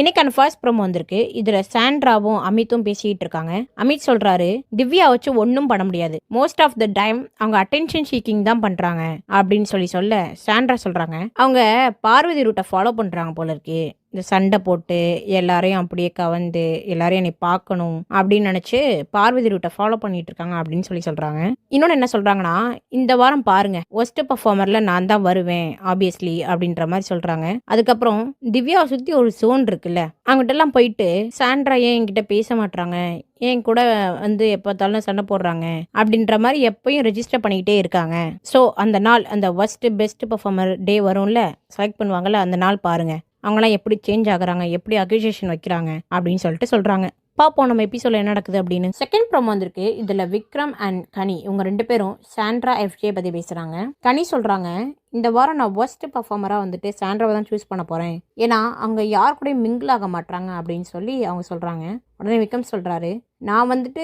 இன்னைக்கான first promo வந்திருக்கு. இதில் சாண்ட்ராவும் அமித்தும் பேசிக்கிட்டு இருக்காங்க. அமித் சொல்கிறாரு திவ்யா வச்சு ஒன்றும் பண்ண முடியாது. மோஸ்ட் ஆஃப் த டைம் அவங்க அட்டென்ஷன் சீக்கிங் தான் பண்ணுறாங்க அப்படின்னு சொல்லி சொல்ல சாண்ட்ரா சொல்கிறாங்க அவங்க பார்வதி ரூட்டை ஃபாலோ பண்ணுறாங்க போல இருக்கு. இந்த சண்டை போட்டு எல்லாரையும் அப்படியே கவர்ந்து எல்லாரையும் என்னை பார்க்கணும் அப்படின்னு நினச்சி பார்வதி ரூட்டை ஃபாலோ பண்ணிட்டு இருக்காங்க அப்படின்னு சொல்லி சொல்கிறாங்க இன்னொன்று என்ன சொல்கிறாங்கன்னா இந்த வாரம் பாருங்க ஒஸ்ட் பர்ஃபார்மரில் நான் தான் வருவேன் ஆப்வியஸ்லி அப்படின்ற மாதிரி சொல்கிறாங்க அதுக்கப்புறம் திவ்யாவை சுற்றி ஒரு சோன் இருக்குல்ல அவங்ககிட்டலாம் போயிட்டு சாண்ட்ரா ஏன் என்கிட்ட பேச மாட்டுறாங்க என் கூட வந்து எப்போத்தாலும் பார்த்தாலும் சண்டை போடுறாங்க? அப்படின்ற மாதிரி எப்பயும் ரெஜிஸ்டர் பண்ணிக்கிட்டே இருக்காங்க. ஸோ அந்த நாள் அந்த ஒஸ்ட் பெஸ்ட் பர்ஃபார்மர் டே வரும்ல செலக்ட் பண்ணுவாங்கள்ல அந்த நாள் பாருங்கள் அவங்களாம் எப்படி சேஞ்ச் ஆகுறாங்க எப்படி அக்யூசேஷன் வைக்கிறாங்க அப்படின்னு சொல்லிட்டு சொல்கிறாங்க பார்ப்போம் நம்ம எபிசோட என்ன நடக்குது அப்படின்னு. செகண்ட் ப்ரோமோ வந்திருக்கு. இதில் விக்ரம் அண்ட் கனி இவங்க ரெண்டு பேரும் சாண்ட்ரா எஃப்ஜே பற்றி பேசுகிறாங்க கனி சொல்கிறாங்க இந்த வாரம் நான் ஒஸ்ட் பர்ஃபார்மராக வந்துட்டு சாண்ட்ராவை தான் சூஸ் பண்ண போகிறேன் ஏன்னா அவங்க யார் கூடயும் மிங்கிள் ஆக மாட்றாங்க அப்படின்னு சொல்லி அவங்க சொல்கிறாங்க உடனே விக்ரம் சொல்கிறாரு நான் வந்துட்டு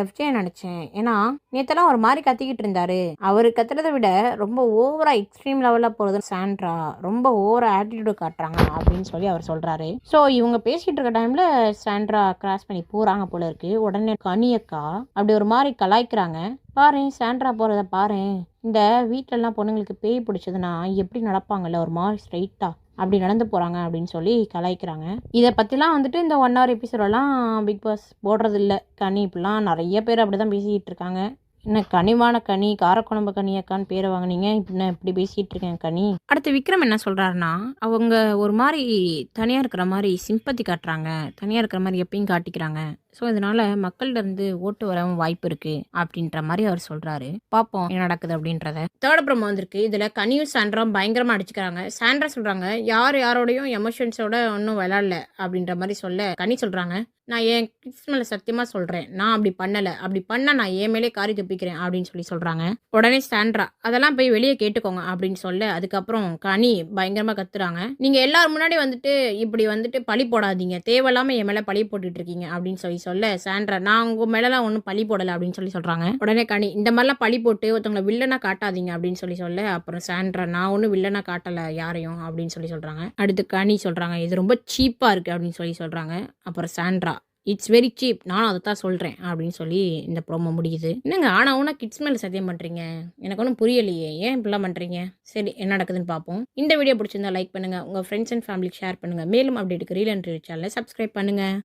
எஃப்ஜே நினச்சேன். ஏன்னா நேத்தெல்லாம் ஒரு மாதிரி கத்திக்கிட்டு இருந்தாரு. அவர் கத்துறதை விட ரொம்ப ஓவராக எக்ஸ்ட்ரீம் லெவலில் போகிறது சாண்ட்ரா. ரொம்ப ஓவரா ஆட்டிடியூடு காட்டுறாங்க அப்படின்னு சொல்லி அவர் சொல்கிறாரு ஸோ இவங்க பேசிகிட்டு இருக்க டைமில் சாண்ட்ரா கிராஸ் பண்ணி போகிறாங்க போல இருக்கு. உடனே கனியக்கா அப்படி ஒரு மாதிரி கலாய்க்கிறாங்க. பாரு சாண்ட்ரா போகிறத பாரு. இந்த வீட்டிலலாம் பொண்ணுங்களுக்கு பேய் பிடிச்சதுன்னா எப்படி நடப்பாங்கல்ல ஒரு மாதிரி ஸ்ட்ரைட்டாக அப்படி நடந்து போகிறாங்க அப்படின்னு சொல்லி கலாய்க்கிறாங்க. இதை பற்றிலாம் வந்துட்டு இந்த ஒன் ஹவர் எபிசோடெல்லாம் பிக் பாஸ் போடுறது இல்லை கனி இப்படிலாம் நிறைய பேர் அப்படி தான் பேசிக்கிட்டு இருக்காங்க. என்ன கனிவான கனி காரக்குழம்பு கனி அக்கான்னு பேரை வாங்குனீங்க இப்படி இப்படி பேசிகிட்டு இருக்கேன் கனி? அடுத்து விக்ரம் என்ன சொல்கிறாருன்னா அவங்க ஒரு மாதிரி தனியாக இருக்கிற மாதிரி சிம்பத்தி காட்டுறாங்க. தனியாக இருக்கிற மாதிரி எப்பயும் காட்டிக்கிறாங்க. ஸோ இதனால மக்கள்கிட்ட இருந்து ஓட்டு வரவும் வாய்ப்பு இருக்கு அப்படின்ற மாதிரி அவர் சொல்றாரு. பார்ப்போம் என்ன நடக்குது அப்படின்றத. தேர்ட் ப்ரமோ வந்திருக்கு. இதுல கனியும் சாண்ட்ராம் பயங்கரமா அடிச்சுக்கிறாங்க. சாண்ட்ரா சொல்றாங்க யார் யாரோடையும் எமோஷன்ஸோட ஒன்றும் விளாடல அப்படின்ற மாதிரி சொல்ல கனி சொல்றாங்க. நான் என் கிட்ஸ் மேலே சத்தியமாக சொல்கிறேன் நான் அப்படி பண்ணலை. அப்படி பண்ணால் நான் என் மேலே காரி துப்பிக்கிறேன் அப்படின்னு சொல்லி சொல்கிறாங்க உடனே சாண்ட்ரா அதெல்லாம் போய் வெளியே கேட்டுக்கோங்க அப்படின்னு சொல்ல அதுக்கப்புறம் கனி பயங்கரமாக கத்துறாங்க. நீங்கள் எல்லாரும் முன்னாடி வந்துட்டு இப்படி வந்துட்டு பழி போடாதீங்க. தேவையில்லாமல் என் மேலே பழி போட்டுட்டு இருக்கீங்க அப்படின்னு சொல்லி சொல்ல சாண்ட்ரா நான் உங்க மேலலாம் ஒன்றும் பழி போடலை அப்படின்னு சொல்லி சொல்றாங்க. உடனே கனி இந்த மாதிரிலாம் பழி போட்டு ஒருத்தவங்களை வில்லனா காட்டாதீங்க அப்படின்னு சொல்லி சொல்ல அப்புறம் சாண்ட்ரா நான் ஒன்றும் வில்லனா காட்டலை யாரையும் அப்படின்னு சொல்லி சொல்றாங்க. அடுத்து கனி சொல்றாங்க இது ரொம்ப சீப்பா இருக்கு அப்படின்னு சொல்லி சொல்றாங்க. அப்புறம் சாண்ட்ரா இட்ஸ் வெரி சீப் நானும் அதை தான் சொல்கிறேன் அப்படின்னு சொல்லி இந்த ப்ரோமோ முடியுது. என்னங்க ஆனால் ஒன்றா கிட்ஸ் மேலே சத்தியம் பண்ணுறீங்க எனக்கு ஒன்றும் புரியலையே ஏன் இப்படிலாம் பண்ணுறீங்க சரி என்ன நடக்குதுன்னு பார்ப்போம் இந்த வீடியோ பிடிச்சிருந்தா லைக் பண்ணுங்கள் உங்கள் ஃப்ரெண்ட்ஸ் அண்ட் ஃபேமிலிக்கு ஷேர் பண்ணுங்கள் மேலும் அப்டேட்டுக்கு ரீல் அண்ட் சேனலை சப்ஸ்கிரைப் பண்ணுங்கள்